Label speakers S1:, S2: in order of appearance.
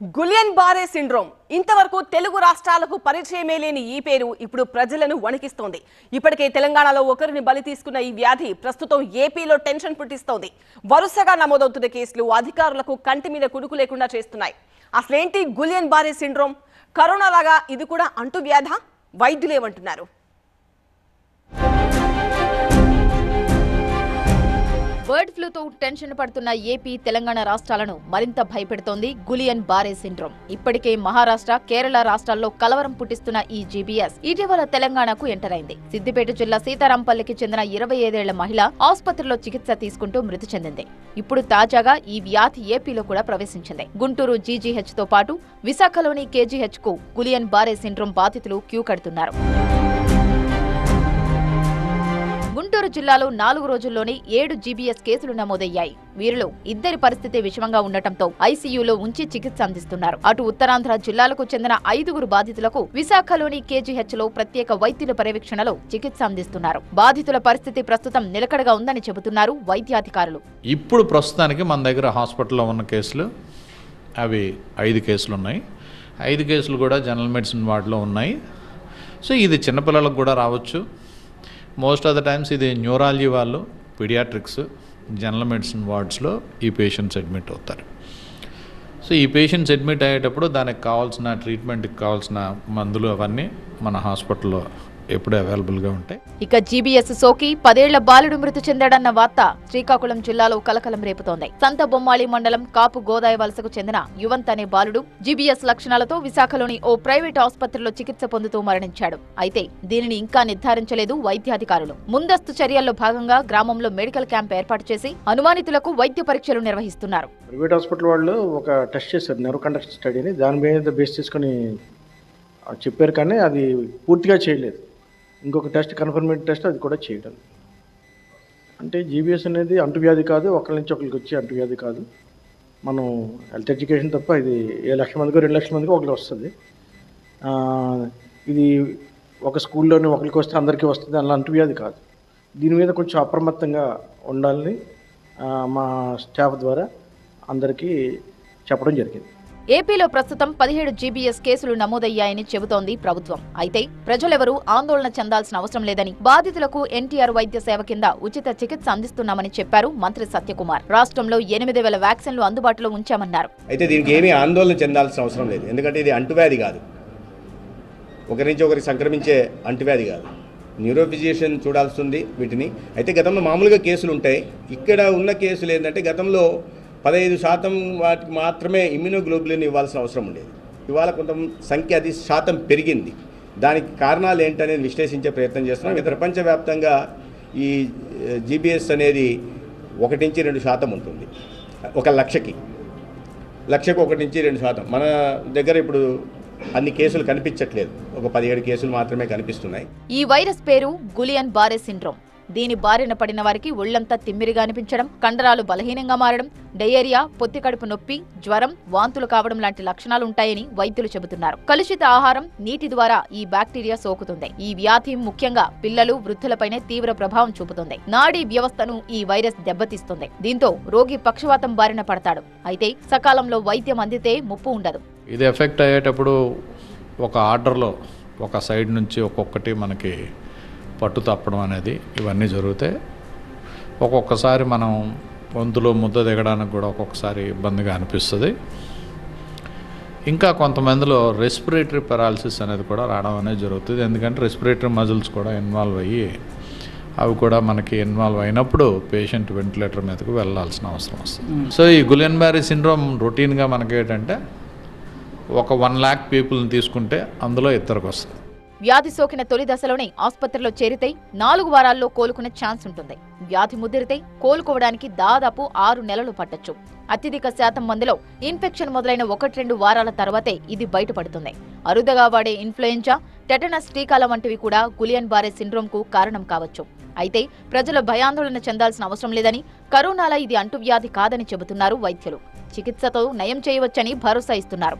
S1: Guillain Barre syndrome. ఇంతవరకు తెలుగు రాష్ట్రాలకు పరిచయమే లేని ఈ పేరు ఇప్పుడు ప్రజలను వణికిస్తోంది. ఇప్పటికే తెలంగాణలో ఒకరిని బలి తీసుకున్న ఈ వ్యాధి ప్రస్తుతం ఏపీలో టెన్షన్ పుట్టిస్తోంది. వరుసగా నమోదవుతున్న కేసులు అధికారులకు కంటి మీద కుడుకు లేకుండా చేస్తున్నాయి. అసలేంటి గులియన్ బారే సిండ్రోమ్? కరోనా లాగా ఇది కూడా అంటువ్యాధ? వైద్యులేమంటున్నారు.
S2: బర్డ్ ఫ్లూతో టెన్షన్ పడుతున్న ఏపీ తెలంగాణ రాష్ట్రాలను మరింత భయపెడుతోంది గులియన్ బారే సిండ్రోమ్. ఇప్పటికే మహారాష్ట్ర కేరళ రాష్ట్రాల్లో కలవరం పుట్టిస్తున్న ఈ జీబీఎస్ ఇటీవల తెలంగాణకు ఎంటర్ అయింది. సిద్దిపేట జిల్లా సీతారాంపల్లికి చెందిన ఇరవై ఐదేళ్ళ మహిళ ఆసుపత్రిలో చికిత్స తీసుకుంటూ మృతి చెందింది. ఇప్పుడు తాజాగా ఈ వ్యాధి ఏపీలో కూడా ప్రవేశించింది. గుంటూరు జీజీహెచ్తో పాటు విశాఖలోని కేజీహెచ్కు గులియన్ బారే సిండ్రోమ్ బాధితులు క్యూ కడుతున్నారు. గుంటూరు జిల్లాలో నాలుగు రోజుల్లోనే ఏడు జీబీఎస్ కేసులు నమోదయ్యాయి. వీరిలో ఇద్దరి పరిస్థితి విషమంగా ఉండటంతో ఐసీయూలో ఉంచి చికిత్స అందిస్తున్నారు. అటు ఉత్తరాంధ్ర జిల్లాలకు చెందిన ఐదుగురు బాధితులకు విశాఖలోని కేజీహెచ్లో ప్రత్యేక వైద్యుల పర్యవేక్షణలో చికిత్స అందిస్తున్నారు. బాధితుల పరిస్థితి ప్రస్తుతం నిలకడగా ఉందని చెబుతున్నారు వైద్యాధికారులు.
S3: ఇప్పుడు ప్రస్తుతానికి మన దగ్గర హాస్పిటల్లో ఉన్న కేసులు అవి ఐదు కేసులు ఉన్నాయి. ఐదు కేసులు కూడా జనరల్ మెడిసిన్ వార్డులో ఉన్నాయి. సో ఇది చిన్నపిల్లలకు కూడా రావచ్చు. మోస్ట్ ఆఫ్ ద టైమ్స్ ఇది న్యూరాలజీ వాళ్ళు పీడియాట్రిక్స్ జనరల్ మెడిసిన్ వార్డ్స్లో ఈ పేషెంట్స్ అడ్మిట్ అవుతారు. సో ఈ పేషెంట్స్ అడ్మిట్ అయ్యేటప్పుడు దానికి కావాల్సిన ట్రీట్మెంట్కి కావాల్సిన మందులు అవన్నీ మన హాస్పిటల్లో ఎప్పుడు అవైలబుల్గా ఉంటాయి.
S2: ఇక జీబీఎస్ సోకి పదేళ్ళ బాలుడు మృతి చెందాడన్న వార్త శ్రీకాకుళం జిల్లాలో కలకలం రేపుతోంది. సంత బొమ్మాళి మండలం కాపు గోదాయ వలసకు చెందిన యువంత్ అనే బాలుడు జీబీఎస్ లక్షణాలతో విశాఖలోని ఓ ప్రైవేట్ ఆసుపత్రిలో చికిత్స పొందుతూ మరణించాడు. అయితే దీనిని ఇంకా నిర్ధారించలేదు వైద్యాధికారులు. ముందస్తు చర్యల్లో భాగంగా గ్రామంలో మెడికల్ క్యాంప్ ఏర్పాటు చేసి అనుమానితులకు వైద్య పరీక్షలు నిర్వహిస్తున్నారు.
S4: ప్రైవేట్ హాస్పిటల్ వాళ్ళు ఒక టెస్ట్ చేశారు నెరో కండక్ట్ స్టడీని దాని మీద బేస్ చేసుకొని చెప్పారు కానీ అది పూర్తిగా చేయలేదు. ఇంకొక టెస్ట్ కన్ఫర్మేట్ టెస్ట్ అది కూడా చేయడం. అంటే జీబీఎస్ అనేది అంటువ్యాధి కాదు ఒకరి నుంచి ఒకరికి వచ్చే అంటువ్యాధి కాదు. మనం హెల్త్ ఎడ్యుకేషన్ తప్ప ఇది ఏ లక్ష మందికో రెండు లక్షల మందికో ఒకరికి వస్తుంది. ఇది ఒక స్కూల్లోనే ఒకరికి వస్తే అందరికీ వస్తుంది అలా అంటువ్యాధి కాదు. దీని మీద కొంచెం అప్రమత్తంగా ఉండాలని మా స్టాఫ్ ద్వారా అందరికీ చెప్పడం జరిగింది.
S2: ఏపీలో ప్రస్తుతం పదిహేడు జీబీఎస్ కేసులు నమోదయ్యాయని చెబుతోంది ప్రభుత్వం. అయితే ప్రజలెవరూ ఆందోళన చెందాల్సిన అవసరం లేదని బాధితులకు ఎన్టీఆర్ వైద్య సేవ కింద ఉచిత చికిత్స అందిస్తున్నామని చెప్పారు మంత్రి సత్యకుమార్. రాష్ట్రంలో ఎనిమిది వేల వ్యాక్సిన్లు అందుబాటులో ఉంచామన్నారు.
S5: అయితే దీనికి ఏమీ ఆందోళన చెందాల్సిన అవసరం లేదు. ఎందుకంటే ఇది అంటువ్యాధి కాదు. ఒకరి నుంచి ఒకరికి సంక్రమించే అంటువ్యాధి కాదు. న్యూరోఫిజియేషన్ చూడాల్సింది చూడాల్సి ఉంది వీటిని. అయితే గతంలో మామూలుగా కేసులు ఉంటాయి. ఇక్కడ ఉన్న కేసులు ఏంటంటే గతంలో పదహైదు శాతం వాటికి మాత్రమే ఇమ్యూనోగ్లోబులిన్ ఇవ్వాల్సిన అవసరం ఉండేది. ఇవాళ కొంత సంఖ్య అది శాతం పెరిగింది. దానికి కారణాలు ఏంటనేది విశ్లేషించే ప్రయత్నం చేస్తున్నాం. ఇది ప్రపంచవ్యాప్తంగా ఈ జీబీఎస్ అనేది ఒకటి నుంచి రెండు శాతం ఉంటుంది. ఒక లక్షకి. లక్షకు ఒకటి నుంచి రెండు శాతం. మన దగ్గర ఇప్పుడు అన్ని కేసులు కనిపించట్లేదు. ఒక పదిహేడు కేసులు మాత్రమే కనిపిస్తున్నాయి.
S2: ఈ వైరస్ పేరు గులియన్ బారే సిండ్రోమ్. దీని బారిన పడిన వారికి ఒళ్ళంతా తిమ్మిరిగా అనిపించడం కండరాలు బలహీనంగా మారడం డయేరియా పొత్తి కడుపు నొప్పి జ్వరం వాంతులు కావడం లాంటి లక్షణాలు ఉంటాయని వైద్యులు చెబుతున్నారు. కలుషిత ఆహారం నీటి ద్వారా ఈ బ్యాక్టీరియా సోకుతుంది. ఈ వ్యాధి ముఖ్యంగా పిల్లలు వృద్ధులపైనే తీవ్ర ప్రభావం చూపుతుంది. నాడీ వ్యవస్థను ఈ వైరస్ దెబ్బతీస్తుంది. దీంతో రోగి పక్షవాతం బారిన పడతాడు. అయితే సకాలంలో వైద్యం అందితే ముప్పు ఉండదు.
S3: ఇది ఎఫెక్ట్ అయ్యేటప్పుడు ఒక ఆర్డర్లో ఒక సైడ్ నుంచి ఒక్కొక్కటి మనకి పట్టు తప్పడం అనేది ఇవన్నీ జరుగుతాయి. ఒక్కొక్కసారి మనం గొంతులో ముద్ద దిగడానికి కూడా ఒక్కొక్కసారి ఇబ్బందిగా అనిపిస్తుంది. ఇంకా కొంతమందిలో రెస్పిరేటరీ పెరాలసిస్ అనేది కూడా రావడం అనేది జరుగుతుంది. ఎందుకంటే రెస్పిరేటరీ మజిల్స్ కూడా ఇన్వాల్వ్ అయ్యి అవి కూడా మనకి ఇన్వాల్వ్ అయినప్పుడు పేషెంట్ వెంటిలేటర్ మీదకు వెళ్ళాల్సిన అవసరం వస్తుంది. సో ఈ గులియన్ బ్యారీ సిండ్రోమ్ రొటీన్గా మనకి ఏంటంటే ఒక వన్ ల్యాక్ పీపుల్ని తీసుకుంటే అందులో ఇద్దరికి వస్తుంది.
S2: వ్యాధి సోకిన తొలి దశలోనే ఆసుపత్రిలో చేరితే నాలుగు వారాల్లో కోలుకునే ఛాన్స్ ఉంటుంది. వ్యాధి ముదిరితే కోలుకోవడానికి దాదాపు ఆరు నెలలు పట్టొచ్చు. అత్యధిక శాతం మందిలో ఇన్ఫెక్షన్ మొదలైన ఒకటి రెండు వారాల తర్వాతే ఇది బయటపడుతుంది. అరుదుగా వాడే ఇన్ఫ్లుయెంజా టెటనస్ టీకాల వంటివి కూడా గులియన్ బారే సిండ్రోమ్కు కారణం కావచ్చు. అయితే ప్రజలు భయాందోళన చెందాల్సిన అవసరం లేదని కరోనాల ఇది అంటువ్యాధి కాదని చెబుతున్నారు వైద్యులు. చికిత్సతో నయం చేయవచ్చని భరోసా ఇస్తున్నారు.